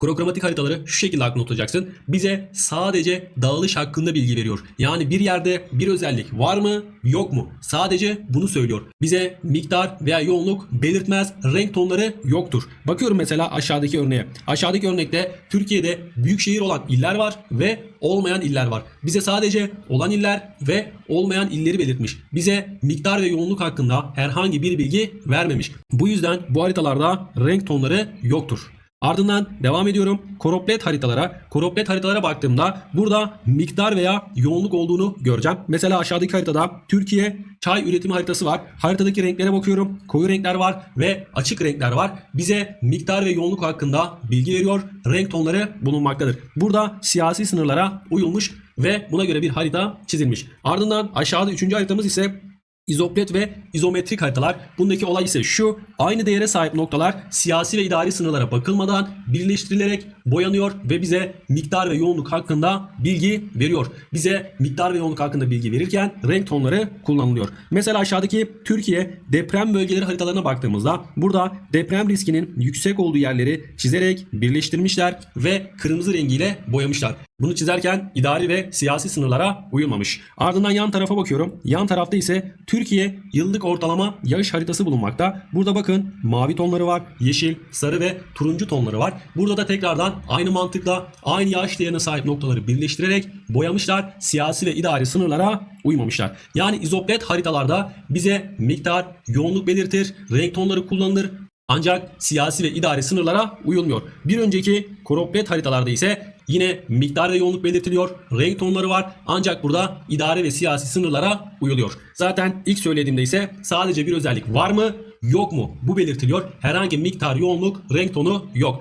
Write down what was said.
Krokromatik haritaları şu şekilde aklına tutacaksın. Bize sadece dağılış hakkında bilgi veriyor. Yani bir yerde bir özellik var mı yok mu? Sadece bunu söylüyor. Bize miktar veya yoğunluk belirtmez. Renk tonları yoktur. Bakıyorum mesela aşağıdaki örneğe. Aşağıdaki örnekte Türkiye'de büyük şehir olan iller var ve olmayan iller var. Bize sadece olan iller ve olmayan illeri belirtmiş. Bize miktar ve yoğunluk hakkında herhangi bir bilgi vermemiş. Bu yüzden bu haritalarda renk tonları yoktur. Ardından devam ediyorum. Koroplet haritalara. Koroplet haritalara baktığımda burada miktar veya yoğunluk olduğunu göreceğim. Mesela aşağıdaki haritada Türkiye çay üretimi haritası var. Haritadaki renklere bakıyorum. Koyu renkler var ve açık renkler var. Bize miktar ve yoğunluk hakkında bilgi veriyor. Renk tonları bulunmaktadır. Burada siyasi sınırlara uyulmuş ve buna göre bir harita çizilmiş. Ardından aşağıda üçüncü haritamız ise İzoplet ve izometrik haritalar. Bundaki olay ise şu. Aynı değere sahip noktalar siyasi ve idari sınırlara bakılmadan birleştirilerek boyanıyor ve bize miktar ve yoğunluk hakkında bilgi veriyor. Bize miktar ve yoğunluk hakkında bilgi verirken renk tonları kullanılıyor. Mesela aşağıdaki Türkiye deprem bölgeleri haritalarına baktığımızda burada deprem riskinin yüksek olduğu yerleri çizerek birleştirmişler ve kırmızı rengiyle boyamışlar. Bunu çizerken idari ve siyasi sınırlara uyulmamış. Ardından yan tarafa bakıyorum. Yan tarafta ise Türkiye yıllık ortalama yağış haritası bulunmakta. Burada bakın mavi tonları var, yeşil, sarı ve turuncu tonları var. Burada da tekrardan aynı mantıkla aynı yağış değerine sahip noktaları birleştirerek boyamışlar. Siyasi ve idari sınırlara uymamışlar. Yani izoplet haritalarda bize miktar, yoğunluk belirtir, renk tonları kullanılır. Ancak siyasi ve idari sınırlara uyulmuyor. Bir önceki koroplet haritalarda ise yine miktar ve yoğunluk belirtiliyor. Renk tonları var. Ancak burada idari ve siyasi sınırlara uyuluyor. Zaten ilk söylediğimde ise sadece bir özellik var mı yok mu? Bu belirtiliyor. Herhangi miktar, yoğunluk, renk tonu yok.